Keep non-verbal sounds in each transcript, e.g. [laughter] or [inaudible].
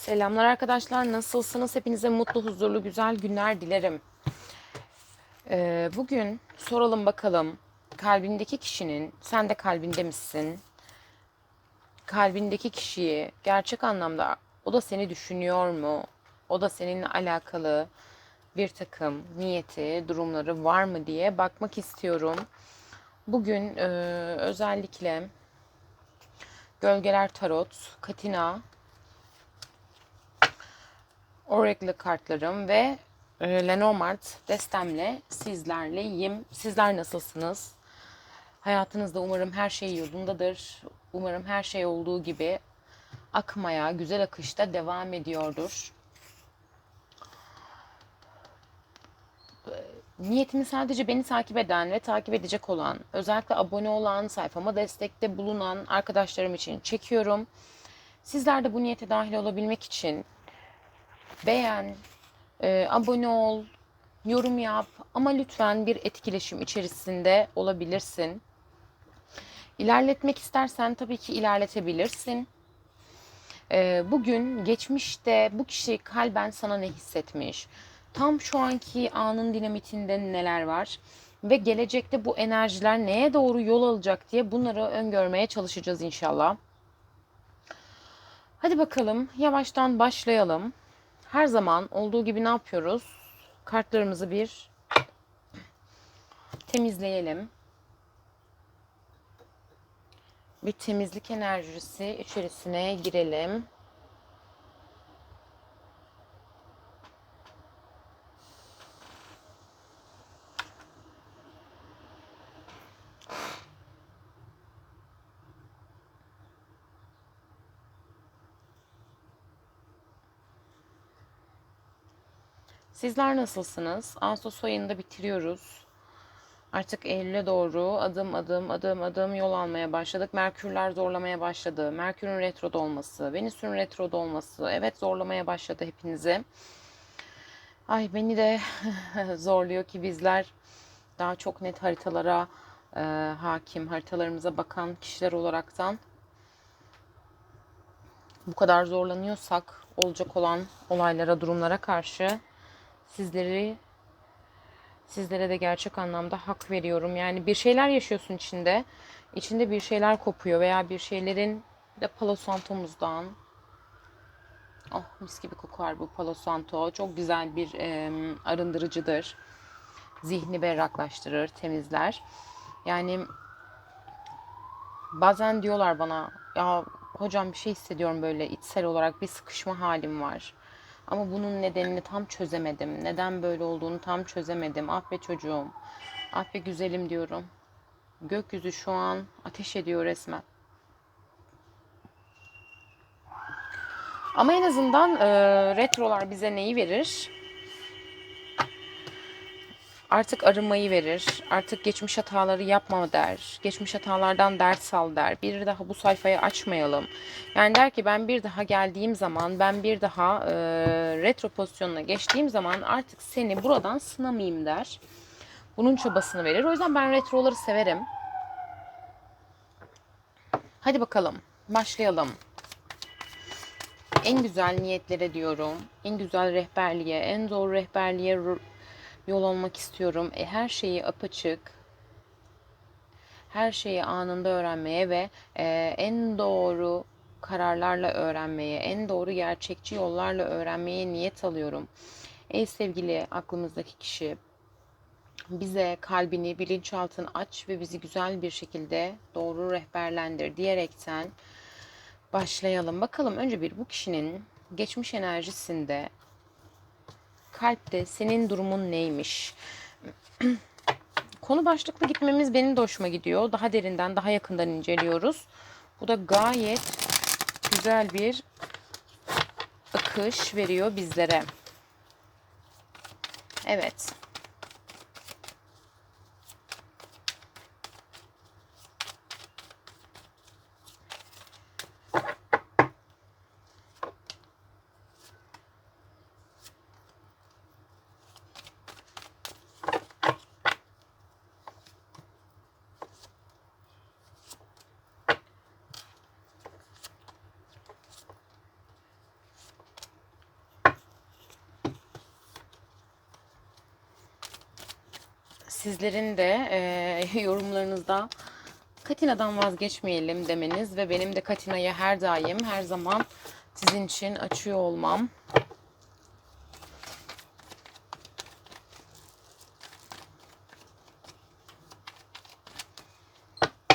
Selamlar arkadaşlar. Nasılsınız? Hepinize mutlu, huzurlu, güzel günler dilerim. Ee, bugün soralım bakalım. Kalbindeki kişinin, sen de kalbinde misin? Kalbindeki kişiyi gerçek anlamda o da seni düşünüyor mu? O da seninle alakalı bir takım niyeti, durumları var mı diye bakmak istiyorum. Bugün e, özellikle Gölgeler Tarot, Katina, Oracle kartlarım ve e, Lenormand destemle sizlerleyim. Sizler nasılsınız? Hayatınızda umarım her şey yolundadır. Umarım her şey olduğu gibi akmaya, güzel akışta devam ediyordur. Niyetimi sadece beni takip eden ve takip edecek olan, özellikle abone olan, sayfama destekte bulunan arkadaşlarım için çekiyorum. Sizler de bu niyete dahil olabilmek için beğen, e, abone ol, yorum yap ama lütfen bir etkileşim içerisinde olabilirsin. İlerletmek istersen tabii ki ilerletebilirsin. E, bugün geçmişte bu kişi kalben sana ne hissetmiş? Tam şu anki anın dinamitinde neler var? Ve gelecekte bu enerjiler neye doğru yol alacak diye bunları öngörmeye çalışacağız inşallah. Hadi bakalım yavaştan başlayalım her zaman olduğu gibi ne yapıyoruz? Kartlarımızı bir temizleyelim. Bir temizlik enerjisi içerisine girelim. Sizler nasılsınız? Ağustos ayında bitiriyoruz. Artık Eylül'e doğru adım adım adım adım yol almaya başladık. Merkürler zorlamaya başladı. Merkür'ün retroda olması, Venüs'ün retroda olması evet zorlamaya başladı hepinizi. Ay beni de [laughs] zorluyor ki bizler daha çok net haritalara e, hakim, haritalarımıza bakan kişiler olaraktan bu kadar zorlanıyorsak olacak olan olaylara, durumlara karşı sizleri sizlere de gerçek anlamda hak veriyorum. Yani bir şeyler yaşıyorsun içinde. İçinde bir şeyler kopuyor veya bir şeylerin de Palo Santo'muzdan Oh mis gibi kokar bu Palo Santo. Çok güzel bir e, arındırıcıdır. Zihni berraklaştırır, temizler. Yani bazen diyorlar bana ya hocam bir şey hissediyorum böyle içsel olarak bir sıkışma halim var. Ama bunun nedenini tam çözemedim. Neden böyle olduğunu tam çözemedim. Ah çocuğum. Ah güzelim diyorum. Gökyüzü şu an ateş ediyor resmen. Ama en azından e, retrolar bize neyi verir? Artık arınmayı verir. Artık geçmiş hataları yapma der. Geçmiş hatalardan ders al der. Bir daha bu sayfayı açmayalım. Yani der ki ben bir daha geldiğim zaman, ben bir daha e, retro pozisyonuna geçtiğim zaman artık seni buradan sınamayayım der. Bunun çabasını verir. O yüzden ben retroları severim. Hadi bakalım. Başlayalım. En güzel niyetlere diyorum. En güzel rehberliğe, en doğru rehberliğe yol almak istiyorum. E, her şeyi apaçık, her şeyi anında öğrenmeye ve e, en doğru kararlarla öğrenmeye, en doğru gerçekçi yollarla öğrenmeye niyet alıyorum. Ey sevgili aklımızdaki kişi, bize kalbini, bilinçaltını aç ve bizi güzel bir şekilde doğru rehberlendir diyerekten başlayalım. Bakalım önce bir bu kişinin geçmiş enerjisinde kalpte senin durumun neymiş? [clears throat] Konu başlıklı gitmemiz benim de hoşuma gidiyor. Daha derinden, daha yakından inceliyoruz. Bu da gayet güzel bir akış veriyor bizlere. Evet. Sizlerin de e, [laughs] yorumlarınızda Katina'dan vazgeçmeyelim demeniz ve benim de Katina'yı her daim her zaman sizin için açıyor olmam.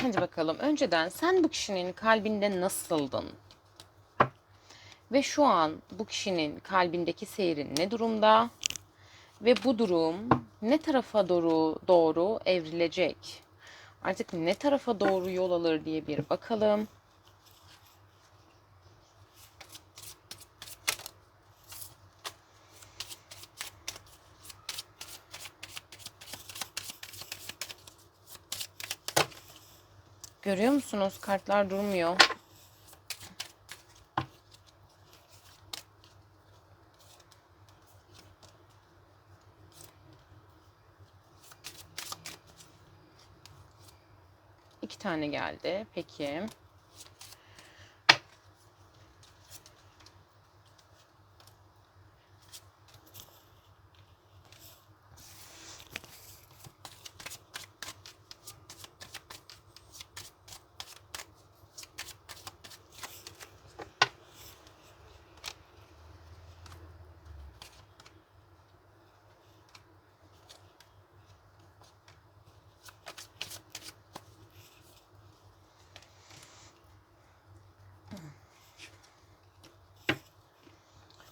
Hadi bakalım. Önceden sen bu kişinin kalbinde nasıldın? Ve şu an bu kişinin kalbindeki seyrin ne durumda? Ve bu durum ne tarafa doğru doğru evrilecek? Artık ne tarafa doğru yol alır diye bir bakalım. Görüyor musunuz? Kartlar durmuyor. İki tane geldi. Peki.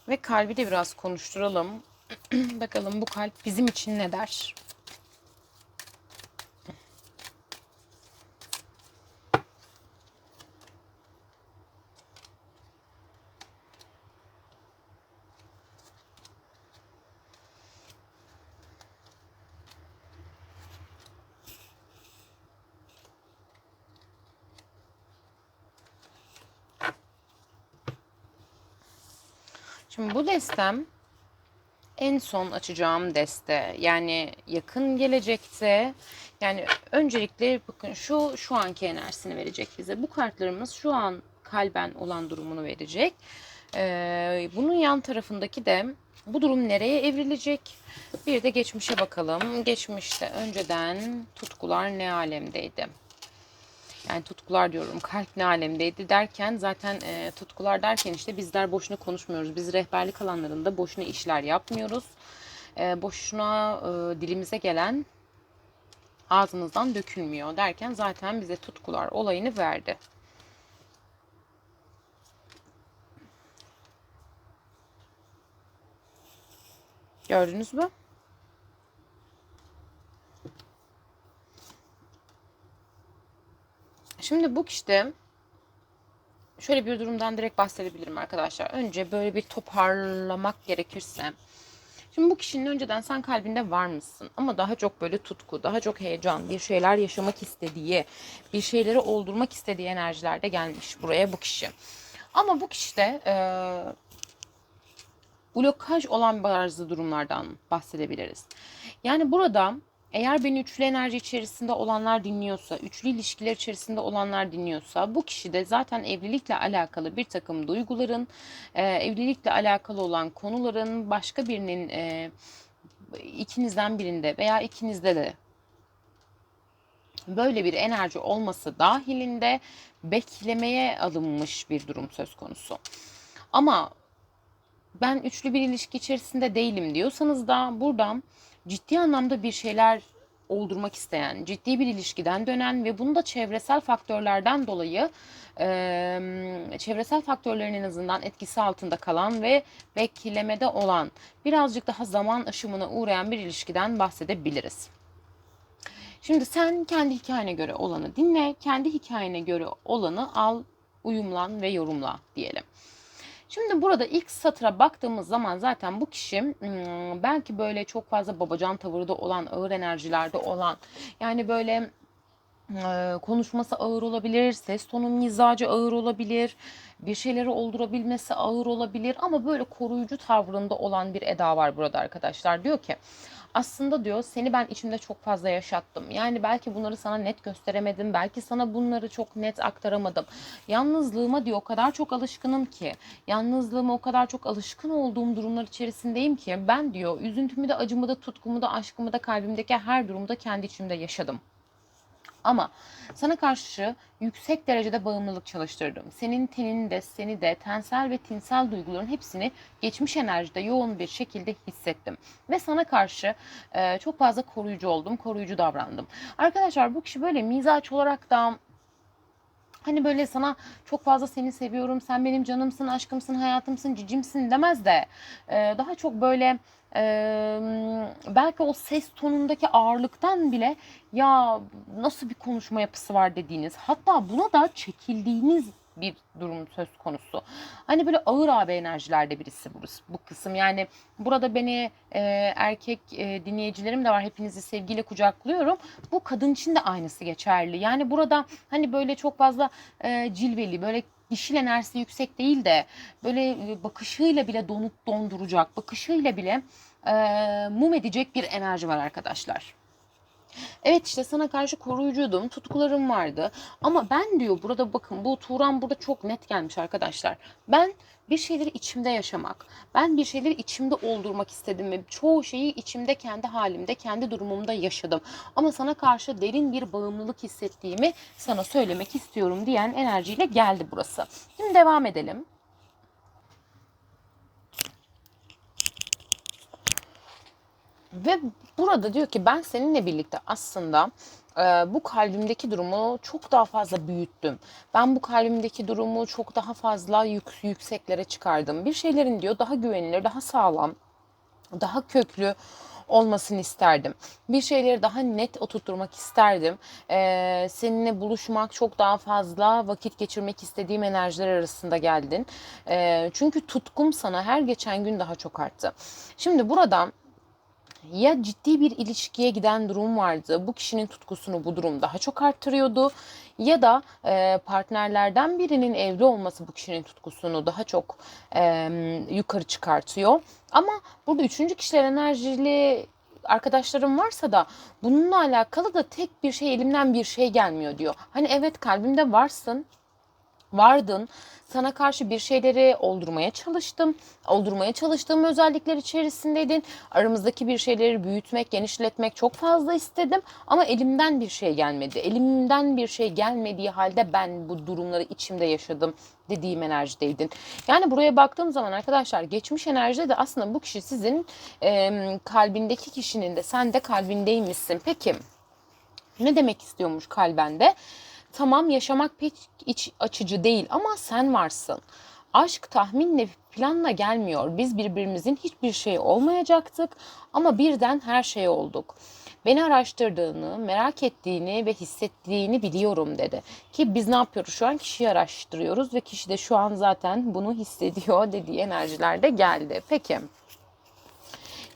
Ve kalbi de biraz konuşturalım. [clears throat] Bakalım bu kalp bizim için ne der? Şimdi bu destem en son açacağım deste. Yani yakın gelecekte yani öncelikle bakın şu şu anki enerjisini verecek bize. Bu kartlarımız şu an kalben olan durumunu verecek. Ee, bunun yan tarafındaki de bu durum nereye evrilecek? Bir de geçmişe bakalım. Geçmişte önceden tutkular ne alemdeydi? Yani tutkular diyorum kalp ne alemdeydi derken zaten e, tutkular derken işte bizler boşuna konuşmuyoruz. Biz rehberlik alanlarında boşuna işler yapmıyoruz. E, boşuna e, dilimize gelen ağzımızdan dökülmüyor derken zaten bize tutkular olayını verdi. Gördünüz mü? Şimdi bu kişide şöyle bir durumdan direkt bahsedebilirim arkadaşlar. Önce böyle bir toparlamak gerekirse. Şimdi bu kişinin önceden sen kalbinde var mısın? Ama daha çok böyle tutku, daha çok heyecan, bir şeyler yaşamak istediği, bir şeyleri oldurmak istediği enerjilerde gelmiş buraya bu kişi. Ama bu kişide e, blokaj olan bazı durumlardan bahsedebiliriz. Yani burada eğer beni üçlü enerji içerisinde olanlar dinliyorsa, üçlü ilişkiler içerisinde olanlar dinliyorsa bu kişi de zaten evlilikle alakalı bir takım duyguların, e, evlilikle alakalı olan konuların başka birinin e, ikinizden birinde veya ikinizde de böyle bir enerji olması dahilinde beklemeye alınmış bir durum söz konusu. Ama ben üçlü bir ilişki içerisinde değilim diyorsanız da buradan ciddi anlamda bir şeyler oldurmak isteyen, ciddi bir ilişkiden dönen ve bunu da çevresel faktörlerden dolayı e, çevresel faktörlerin en azından etkisi altında kalan ve beklemede olan birazcık daha zaman aşımına uğrayan bir ilişkiden bahsedebiliriz. Şimdi sen kendi hikayene göre olanı dinle, kendi hikayene göre olanı al, uyumlan ve yorumla diyelim. Şimdi burada ilk satıra baktığımız zaman zaten bu kişi hmm, belki böyle çok fazla babacan tavırda olan, ağır enerjilerde olan yani böyle Eee, konuşması ağır olabilir, ses tonu mizacı ağır olabilir, bir şeyleri oldurabilmesi ağır olabilir ama böyle koruyucu tavrında olan bir Eda var burada arkadaşlar. Diyor ki aslında diyor seni ben içimde çok fazla yaşattım. Yani belki bunları sana net gösteremedim. Belki sana bunları çok net aktaramadım. Yalnızlığıma diyor o kadar çok alışkınım ki. Yalnızlığıma o kadar çok alışkın olduğum durumlar içerisindeyim ki. Ben diyor üzüntümü de acımı da tutkumu da aşkımı da kalbimdeki her durumda kendi içimde yaşadım. Ama sana karşı yüksek derecede bağımlılık çalıştırdım. Senin tenini de seni de tensel ve tinsel duyguların hepsini geçmiş enerjide yoğun bir şekilde hissettim. Ve sana karşı e, çok fazla koruyucu oldum, koruyucu davrandım. Arkadaşlar bu kişi böyle mizaç olarak da hani böyle sana çok fazla seni seviyorum, sen benim canımsın, aşkımsın, hayatımsın, cicimsin demez de e, daha çok böyle e, belki o ses tonundaki ağırlıktan bile ya nasıl bir konuşma yapısı var? dediğiniz hatta buna da çekildiğiniz bir durum söz konusu. Hani böyle ağır abi enerjilerde birisi burası, bu kısım. Yani burada beni e, erkek e, dinleyicilerim de var. Hepinizi sevgiyle kucaklıyorum. Bu kadın için de aynısı geçerli. Yani burada hani böyle çok fazla e, cilveli, böyle dişil enerjisi yüksek değil de böyle e, bakışıyla bile donup donduracak, bakışıyla bile e, mum edecek bir enerji var arkadaşlar. Evet işte sana karşı koruyucuydum, tutkularım vardı. Ama ben diyor burada bakın bu Turan burada çok net gelmiş arkadaşlar. Ben bir şeyleri içimde yaşamak, ben bir şeyleri içimde oldurmak istedim ve çoğu şeyi içimde kendi halimde, kendi durumumda yaşadım. Ama sana karşı derin bir bağımlılık hissettiğimi sana söylemek istiyorum diyen enerjiyle geldi burası. Şimdi devam edelim. Ve burada diyor ki ben seninle birlikte aslında e, bu kalbimdeki durumu çok daha fazla büyüttüm. Ben bu kalbimdeki durumu çok daha fazla yük, yükseklere çıkardım. Bir şeylerin diyor daha güvenilir, daha sağlam, daha köklü olmasını isterdim. Bir şeyleri daha net oturtturmak isterdim. Ee, seninle buluşmak çok daha fazla vakit geçirmek istediğim enerjiler arasında geldin. Ee, çünkü tutkum sana her geçen gün daha çok arttı. Şimdi buradan ya ciddi bir ilişkiye giden durum vardı. Bu kişinin tutkusunu bu durum daha çok arttırıyordu. Ya da e, partnerlerden birinin evli olması bu kişinin tutkusunu daha çok e, yukarı çıkartıyor. Ama burada üçüncü kişiler enerjili arkadaşlarım varsa da bununla alakalı da tek bir şey elimden bir şey gelmiyor diyor. Hani evet kalbimde varsın vardın. Sana karşı bir şeyleri oldurmaya çalıştım. Oldurmaya çalıştığım özellikler içerisindeydin. Aramızdaki bir şeyleri büyütmek, genişletmek çok fazla istedim. Ama elimden bir şey gelmedi. Elimden bir şey gelmediği halde ben bu durumları içimde yaşadım dediğim enerjideydin. Yani buraya baktığım zaman arkadaşlar geçmiş enerjide de aslında bu kişi sizin e, kalbindeki kişinin de sen de kalbindeymişsin. Peki ne demek istiyormuş kalbende? Tamam yaşamak pek iç açıcı değil ama sen varsın. Aşk tahminle planla gelmiyor. Biz birbirimizin hiçbir şey olmayacaktık ama birden her şey olduk. Beni araştırdığını, merak ettiğini ve hissettiğini biliyorum dedi. Ki biz ne yapıyoruz şu an? Kişiyi araştırıyoruz ve kişi de şu an zaten bunu hissediyor [laughs] dediği enerjiler de geldi. Peki.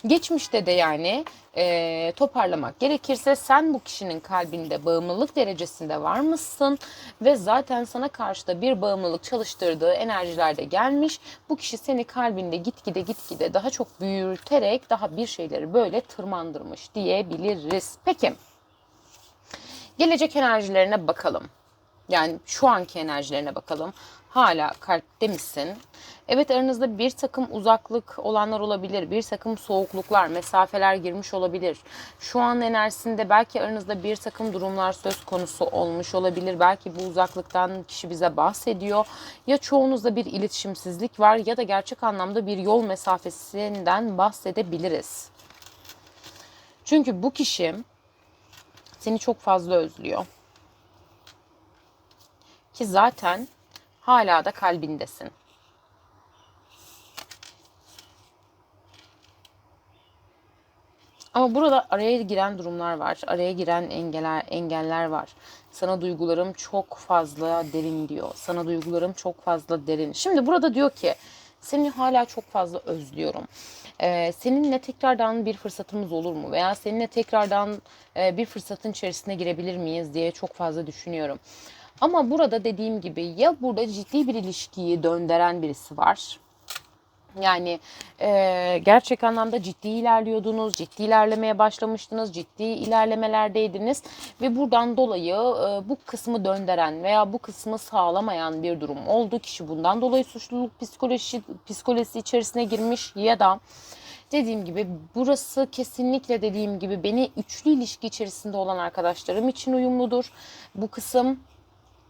Geçmişte de yani e, toparlamak gerekirse sen bu kişinin kalbinde bağımlılık derecesinde var mısın ve zaten sana karşı da bir bağımlılık çalıştırdığı enerjiler de gelmiş. Bu kişi seni kalbinde gitgide gitgide daha çok büyüterek daha bir şeyleri böyle tırmandırmış diyebiliriz. Peki gelecek enerjilerine bakalım. Yani şu anki enerjilerine bakalım. Hala kalpte misin? Evet aranızda bir takım uzaklık olanlar olabilir. Bir takım soğukluklar, mesafeler girmiş olabilir. Şu an enerjisinde belki aranızda bir takım durumlar söz konusu olmuş olabilir. Belki bu uzaklıktan kişi bize bahsediyor. Ya çoğunuzda bir iletişimsizlik var ya da gerçek anlamda bir yol mesafesinden bahsedebiliriz. Çünkü bu kişi seni çok fazla özlüyor. Ki zaten hala da kalbindesin. Ama burada araya giren durumlar var. Araya giren engeller, engeller var. Sana duygularım çok fazla derin diyor. Sana duygularım çok fazla derin. Şimdi burada diyor ki seni hala çok fazla özlüyorum. Ee, seninle tekrardan bir fırsatımız olur mu? Veya seninle tekrardan e, bir fırsatın içerisine girebilir miyiz diye çok fazla düşünüyorum. Ama burada dediğim gibi ya burada ciddi bir ilişkiyi döndüren birisi var yani e, gerçek anlamda ciddi ilerliyordunuz, ciddi ilerlemeye başlamıştınız, ciddi ilerlemelerdeydiniz ve buradan dolayı e, bu kısmı döndüren veya bu kısmı sağlamayan bir durum oldu. Kişi bundan dolayı suçluluk psikoloji, psikolojisi içerisine girmiş ya da dediğim gibi burası kesinlikle dediğim gibi beni üçlü ilişki içerisinde olan arkadaşlarım için uyumludur. Bu kısım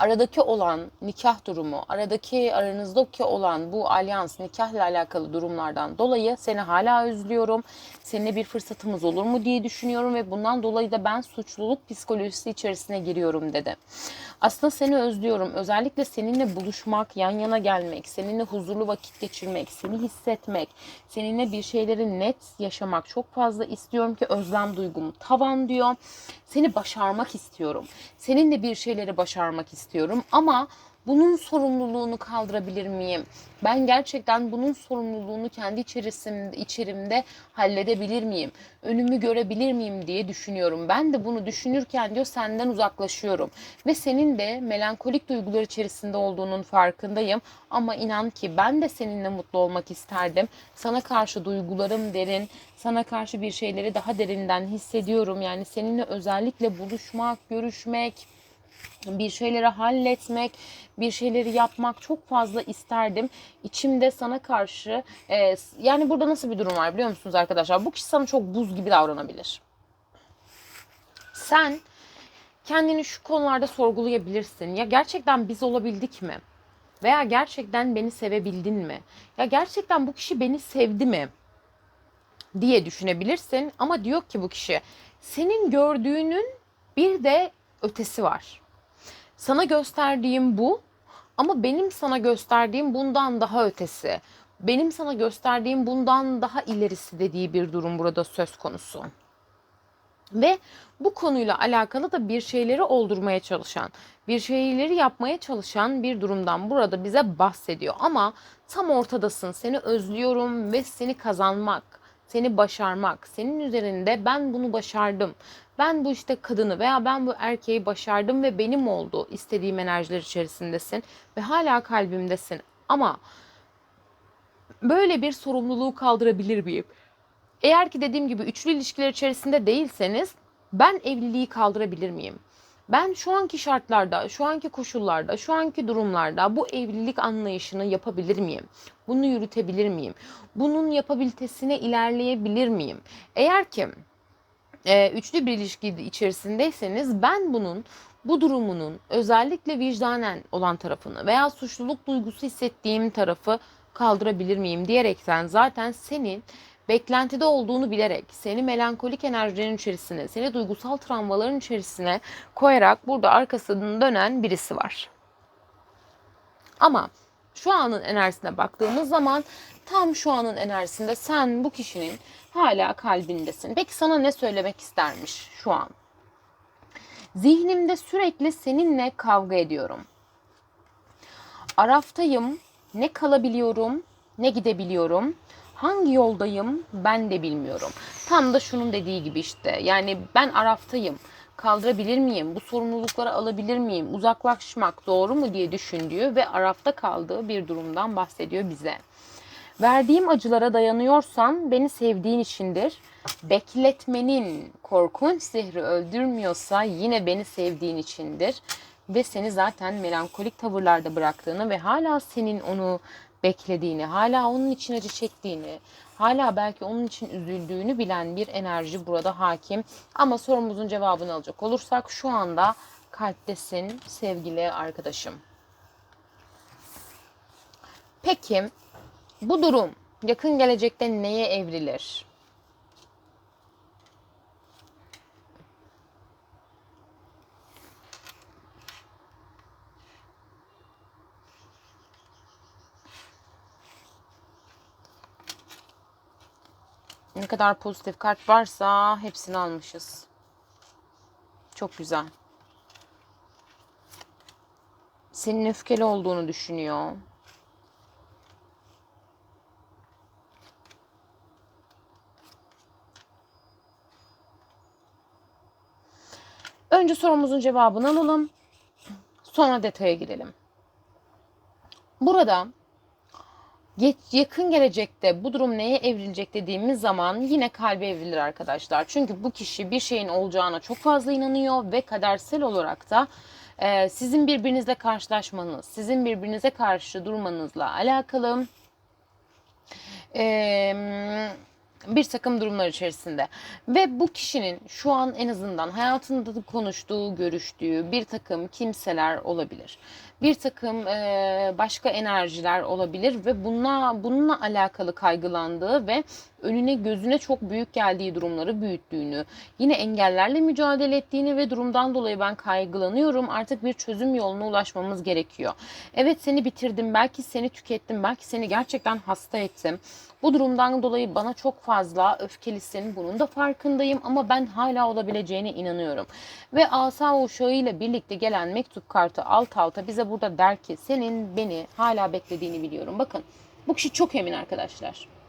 aradaki olan nikah durumu, aradaki aranızdaki olan bu alyans, nikahla alakalı durumlardan dolayı seni hala özlüyorum. Seninle bir fırsatımız olur mu diye düşünüyorum ve bundan dolayı da ben suçluluk psikolojisi içerisine giriyorum dedi. Aslında seni özlüyorum. Özellikle seninle buluşmak, yan yana gelmek, seninle huzurlu vakit geçirmek, seni hissetmek, seninle bir şeyleri net yaşamak çok fazla istiyorum ki özlem duygum tavan diyor. Seni başarmak istiyorum. Seninle bir şeyleri başarmak istiyorum ama bunun sorumluluğunu kaldırabilir miyim? Ben gerçekten bunun sorumluluğunu kendi içerisinde, içerimde halledebilir miyim? Önümü görebilir miyim diye düşünüyorum. Ben de bunu düşünürken diyor senden uzaklaşıyorum. Ve senin de melankolik duygular içerisinde olduğunun farkındayım. Ama inan ki ben de seninle mutlu olmak isterdim. Sana karşı duygularım derin. Sana karşı bir şeyleri daha derinden hissediyorum. Yani seninle özellikle buluşmak, görüşmek, bir şeyleri halletmek, bir şeyleri yapmak çok fazla isterdim. İçimde sana karşı e, yani burada nasıl bir durum var biliyor musunuz arkadaşlar? Bu kişi sana çok buz gibi davranabilir. Sen kendini şu konularda sorgulayabilirsin. Ya gerçekten biz olabildik mi? Veya gerçekten beni sevebildin mi? Ya gerçekten bu kişi beni sevdi mi? diye düşünebilirsin ama diyor ki bu kişi senin gördüğünün bir de ötesi var. Sana gösterdiğim bu ama benim sana gösterdiğim bundan daha ötesi. Benim sana gösterdiğim bundan daha ilerisi dediği bir durum burada söz konusu. Ve bu konuyla alakalı da bir şeyleri oldurmaya çalışan, bir şeyleri yapmaya çalışan bir durumdan burada bize bahsediyor. Ama tam ortadasın. Seni özlüyorum ve seni kazanmak, seni başarmak, senin üzerinde ben bunu başardım ben bu işte kadını veya ben bu erkeği başardım ve benim oldu istediğim enerjiler içerisindesin ve hala kalbimdesin. Ama böyle bir sorumluluğu kaldırabilir miyim? Eğer ki dediğim gibi üçlü ilişkiler içerisinde değilseniz ben evliliği kaldırabilir miyim? Ben şu anki şartlarda, şu anki koşullarda, şu anki durumlarda bu evlilik anlayışını yapabilir miyim? Bunu yürütebilir miyim? Bunun yapabilitesine ilerleyebilir miyim? Eğer ki e, üçlü bir ilişki içerisindeyseniz ben bunun bu durumunun özellikle vicdanen olan tarafını veya suçluluk duygusu hissettiğim tarafı kaldırabilir miyim diyerekten zaten senin beklentide olduğunu bilerek seni melankolik enerjilerin içerisine, seni duygusal travmaların içerisine koyarak burada arkasını dönen birisi var. Ama şu anın enerjisine baktığımız zaman tam şu anın enerjisinde sen bu kişinin hala kalbindesin. Peki sana ne söylemek istermiş şu an? Zihnimde sürekli seninle kavga ediyorum. Araftayım, ne kalabiliyorum, ne gidebiliyorum. Hangi yoldayım ben de bilmiyorum. Tam da şunun dediği gibi işte. Yani ben araftayım. Kaldırabilir miyim? Bu sorumlulukları alabilir miyim? Uzaklaşmak doğru mu diye düşündüğü ve arafta kaldığı bir durumdan bahsediyor bize. Verdiğim acılara dayanıyorsan beni sevdiğin içindir. Bekletmenin korkunç zehri öldürmüyorsa yine beni sevdiğin içindir. Ve seni zaten melankolik tavırlarda bıraktığını ve hala senin onu beklediğini, hala onun için acı çektiğini, hala belki onun için üzüldüğünü bilen bir enerji burada hakim. Ama sorumuzun cevabını alacak olursak şu anda kalptesin sevgili arkadaşım. Peki bu durum yakın gelecekte neye evrilir? Ne kadar pozitif kart varsa hepsini almışız. Çok güzel. Senin öfkeli olduğunu düşünüyor. Önce sorumuzun cevabını alalım. Sonra detaya girelim. Burada yakın gelecekte bu durum neye evrilecek dediğimiz zaman yine kalbe evrilir arkadaşlar. Çünkü bu kişi bir şeyin olacağına çok fazla inanıyor ve kadersel olarak da e, sizin birbirinizle karşılaşmanız, sizin birbirinize karşı durmanızla alakalı bir takım durumlar içerisinde. Ve bu kişinin şu an en azından hayatında da konuştuğu, görüştüğü bir takım kimseler olabilir. Bir takım e, başka enerjiler olabilir ve bununla, bununla alakalı kaygılandığı ve önüne gözüne çok büyük geldiği durumları büyüttüğünü, yine engellerle mücadele ettiğini ve durumdan dolayı ben kaygılanıyorum. Artık bir çözüm yoluna ulaşmamız gerekiyor. Evet seni bitirdim, belki seni tükettim, belki seni gerçekten hasta ettim. Bu durumdan dolayı bana çok fazla öfkelisin. Bunun da farkındayım ama ben hala olabileceğine inanıyorum. Ve asa uşağı ile birlikte gelen mektup kartı alt alta bize burada der ki senin beni hala beklediğini biliyorum. Bakın bu kişi çok emin arkadaşlar.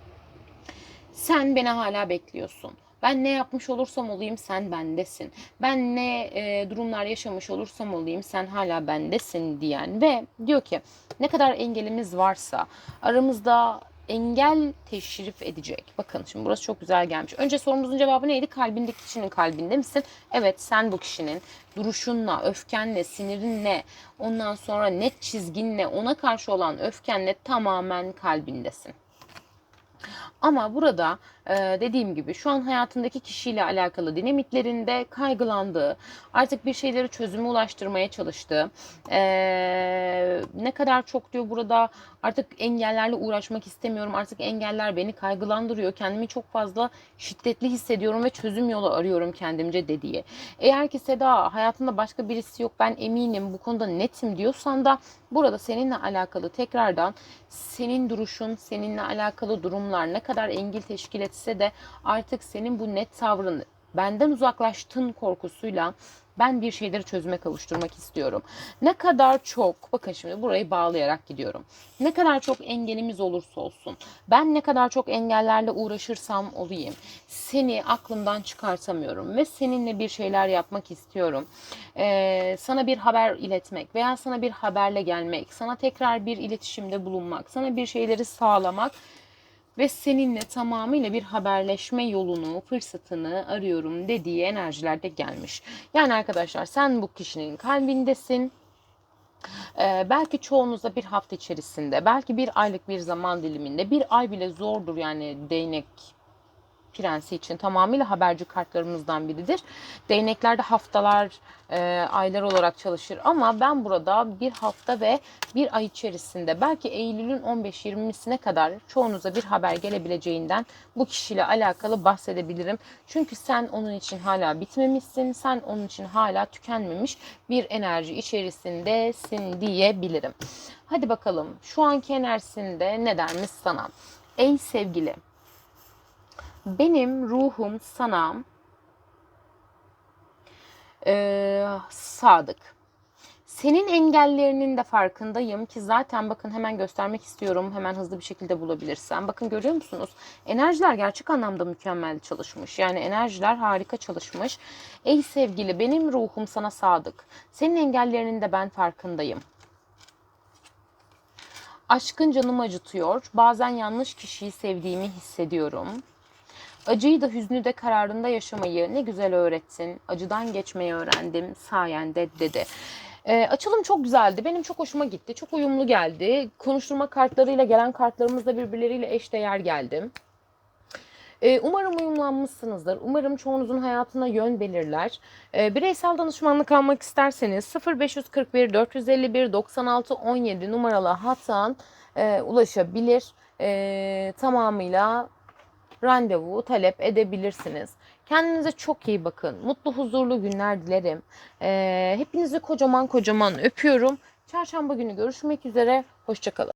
Sen beni hala bekliyorsun. Ben ne yapmış olursam olayım sen bendesin. Ben ne e, durumlar yaşamış olursam olayım sen hala bendesin diyen ve diyor ki ne kadar engelimiz varsa aramızda engel teşrif edecek. Bakın şimdi burası çok güzel gelmiş. Önce sorumuzun cevabı neydi? Kalbindeki kişinin kalbinde misin? Evet sen bu kişinin duruşunla, öfkenle, sinirinle, ondan sonra net çizginle, ona karşı olan öfkenle tamamen kalbindesin. Ama burada e, dediğim gibi şu an hayatındaki kişiyle alakalı dinamitlerinde kaygılandığı, artık bir şeyleri çözüme ulaştırmaya çalıştığı, e, ne kadar çok diyor burada artık engellerle uğraşmak istemiyorum, artık engeller beni kaygılandırıyor, kendimi çok fazla şiddetli hissediyorum ve çözüm yolu arıyorum kendimce dediği. Eğer ki Seda hayatında başka birisi yok ben eminim bu konuda netim diyorsan da burada seninle alakalı tekrardan senin duruşun, seninle alakalı durumlar ne kadar engel teşkil etse de artık senin bu net tavrın benden uzaklaştın korkusuyla ben bir şeyleri çözüme kavuşturmak istiyorum. Ne kadar çok, bakın şimdi burayı bağlayarak gidiyorum. Ne kadar çok engelimiz olursa olsun, ben ne kadar çok engellerle uğraşırsam olayım, seni aklımdan çıkartamıyorum ve seninle bir şeyler yapmak istiyorum. Ee, sana bir haber iletmek veya sana bir haberle gelmek, sana tekrar bir iletişimde bulunmak, sana bir şeyleri sağlamak ve seninle tamamıyla bir haberleşme yolunu, fırsatını arıyorum dediği enerjilerde gelmiş. Yani arkadaşlar sen bu kişinin kalbindesin. Ee, belki çoğunuzda bir hafta içerisinde, belki bir aylık bir zaman diliminde, bir ay bile zordur yani değnek prensi için tamamıyla haberci kartlarımızdan biridir. Değneklerde haftalar, e, aylar olarak çalışır ama ben burada bir hafta ve bir ay içerisinde belki Eylül'ün 15-20'sine kadar çoğunuza bir haber gelebileceğinden bu kişiyle alakalı bahsedebilirim. Çünkü sen onun için hala bitmemişsin, sen onun için hala tükenmemiş bir enerji içerisindesin diyebilirim. Hadi bakalım şu anki enerjisinde ne dermiş sana? Ey sevgili benim ruhum sana e, sadık. Senin engellerinin de farkındayım ki zaten bakın hemen göstermek istiyorum. Hemen hızlı bir şekilde bulabilirsem. Bakın görüyor musunuz? Enerjiler gerçek anlamda mükemmel çalışmış. Yani enerjiler harika çalışmış. Ey sevgili benim ruhum sana sadık. Senin engellerinin de ben farkındayım. Aşkın canımı acıtıyor. Bazen yanlış kişiyi sevdiğimi hissediyorum. Acıyı da hüznü de kararında yaşamayı ne güzel öğrettin. Acıdan geçmeyi öğrendim sayende dedi. E, açılım çok güzeldi. Benim çok hoşuma gitti. Çok uyumlu geldi. Konuşturma kartlarıyla gelen kartlarımız da birbirleriyle eşdeğer geldi. E, umarım uyumlanmışsınızdır. Umarım çoğunuzun hayatına yön belirler. E, bireysel danışmanlık almak isterseniz 0541 451 96 17 numaralı hattan e, ulaşabilir. Tamamıyla randevu talep edebilirsiniz. Kendinize çok iyi bakın. Mutlu, huzurlu günler dilerim. Ee, hepinizi kocaman kocaman öpüyorum. Çarşamba günü görüşmek üzere. Hoşçakalın.